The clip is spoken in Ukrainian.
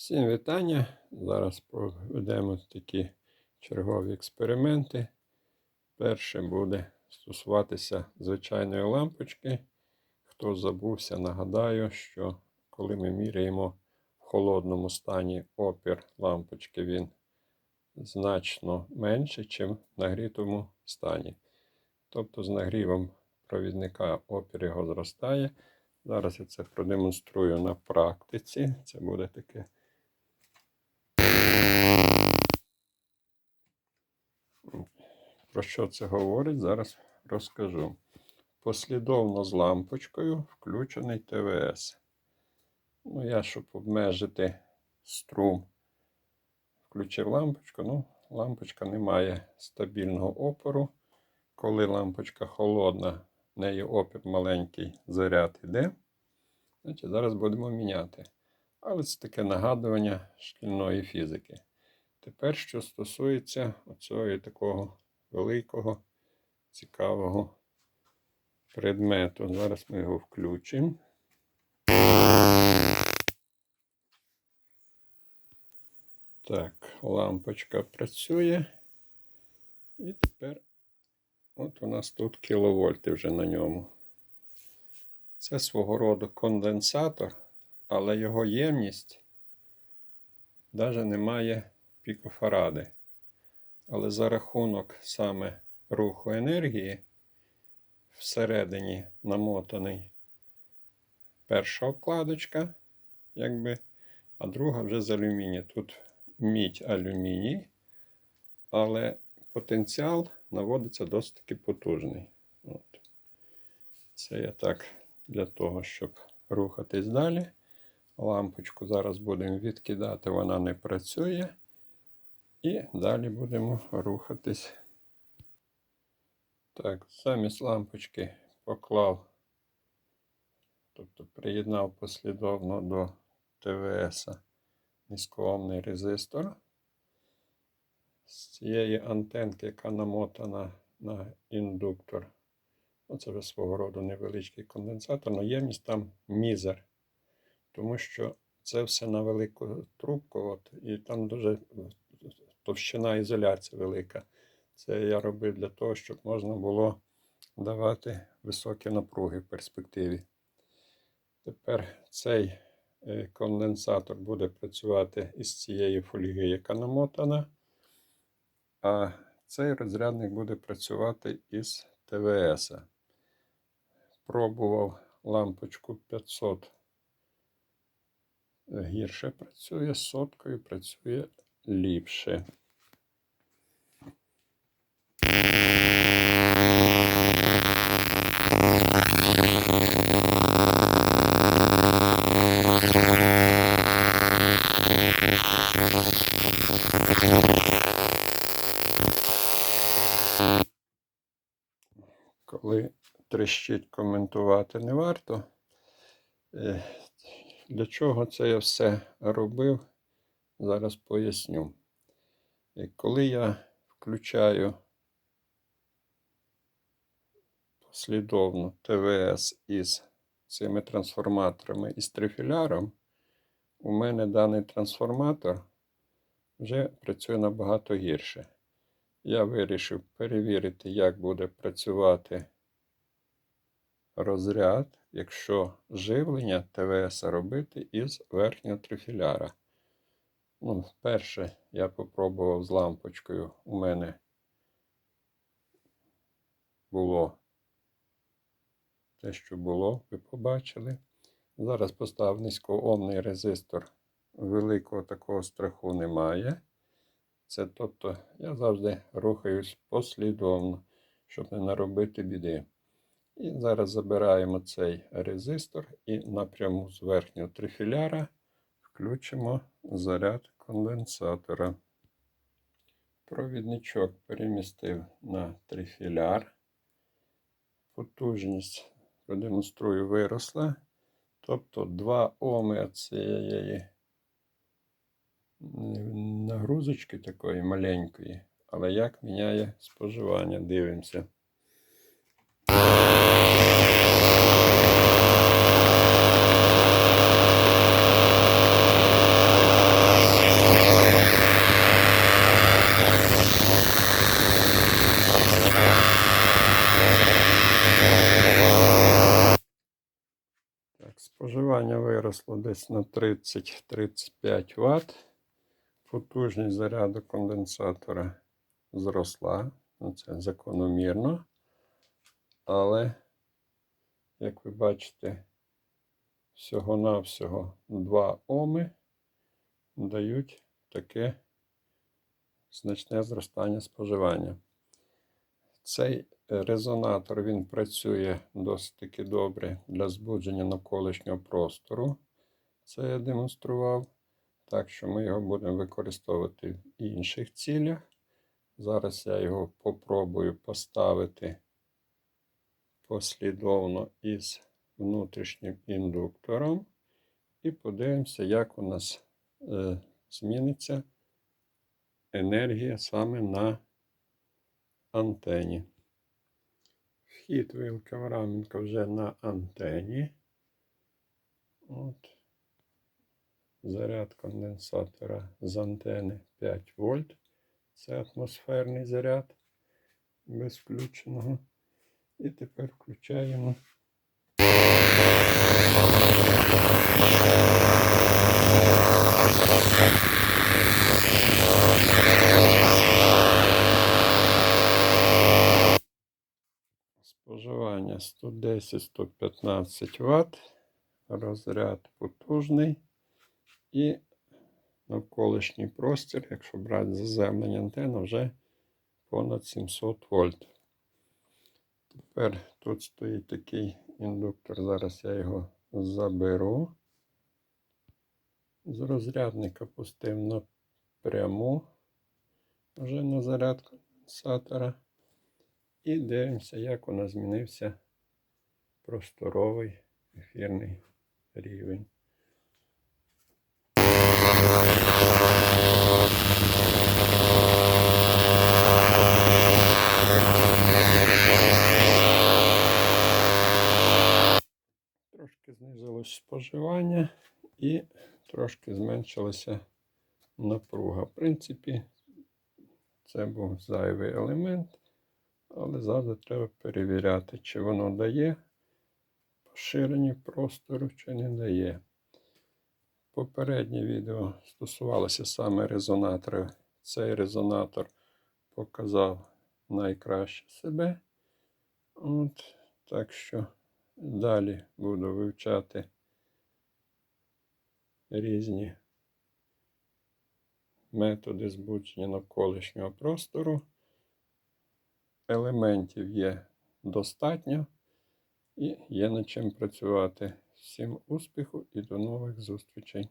Всім вітання. Зараз проведемо такі чергові експерименти. Перше буде стосуватися звичайної лампочки. Хто забувся, нагадаю, що коли ми міряємо в холодному стані опір лампочки, він значно менше, ніж в нагрітому стані. Тобто з нагрівом провідника опір його зростає. Зараз я це продемонструю на практиці. Це буде таке. Про що це говорить? Зараз розкажу. Послідовно з лампочкою включений ТВС. Ну, я, щоб обмежити струм, включив лампочку. Ну, лампочка не має стабільного опору. Коли лампочка холодна, в неї опір маленький заряд іде. Значить, зараз будемо міняти. Але це таке нагадування шкільної фізики. Тепер, що стосується оцього такого великого, цікавого предмету. Зараз ми його включимо. Так, лампочка працює. І тепер от у нас тут кіловольти вже на ньому. Це свого роду конденсатор, але його ємність навіть не має пікофаради. Але за рахунок саме руху енергії всередині намотаний перша обкладочка, якби, а друга вже з алюмінія. Тут мідь алюміній, але потенціал наводиться досить таки потужний. От. Це я так для того, щоб рухатись далі. Лампочку зараз будемо відкидати, вона не працює. І далі будемо рухатись. Так, замість лампочки поклав, тобто приєднав послідовно до ТВС низькоомний резистор. З цієї антенки, яка намотана на індуктор. Оце вже свого роду невеличкий конденсатор, але ємність там мізер. Тому що це все на велику трубку, от, і там дуже товщина ізоляції велика. Це я робив для того, щоб можна було давати високі напруги в перспективі. Тепер цей е, конденсатор буде працювати із цієї фольги, яка намотана, а цей розрядник буде працювати із ТВС. Пробував лампочку 500. Гірше працює, соткою працює ліпше. Коли трещить коментувати не варто. Е, Для чого це я все робив? Зараз поясню. І Коли я включаю послідовно ТВС із цими трансформаторами і з трифіляром, у мене даний трансформатор вже працює набагато гірше. Я вирішив перевірити, як буде працювати розряд, якщо живлення ТВС робити із верхнього трифіляра. Ну, Перше я попробував з лампочкою. У мене було те, що було, ви побачили. Зараз поставив низькоомний резистор. Великого такого страху немає. Це тобто я завжди рухаюсь послідовно, щоб не наробити біди. І зараз забираємо цей резистор і напряму з верхнього трифіляра включимо заряд конденсатора. Провідничок перемістив на трифіляр. Потужність продемонструю виросла. Тобто 2 Оми цієї нагрузочки такої маленької, але як міняє споживання, дивимося. Споживання виросло десь на 30-35 Вт. Потужність заряду конденсатора зросла. Ну, Це закономірно. Але, як ви бачите, всього-навсього 2 Оми дають таке значне зростання споживання. Цей резонатор він працює досить таки добре для збудження навколишнього простору. Це я демонстрував. Так що ми його будемо використовувати в інших цілях. Зараз я його попробую поставити послідовно із внутрішнім індуктором. І подивимося, як у нас е, зміниться енергія саме на антені. Вхід вилки Авраменка вже на антені. От. Заряд конденсатора з антени 5 вольт. Це атмосферний заряд без включеного. І тепер включаємо. Споживання 110-115 Вт. Розряд потужний. І навколишній простір, якщо брати заземлення антенна, вже понад 700 вольт. Тепер тут стоїть такий індуктор. Зараз я його заберу. З розрядника пустив напряму вже на заряд конденсатора. І дивимося, як у нас змінився просторовий ефірний рівень. І трошки зменшилася напруга. В принципі, це був зайвий елемент, але завжди треба перевіряти, чи воно дає поширення простору, чи не дає. Попереднє відео стосувалося саме резонатора. Цей резонатор показав найкраще себе. От, так що далі буду вивчати різні методи збудження навколишнього простору. Елементів є достатньо і є над чим працювати. Всім успіху і до нових зустрічей!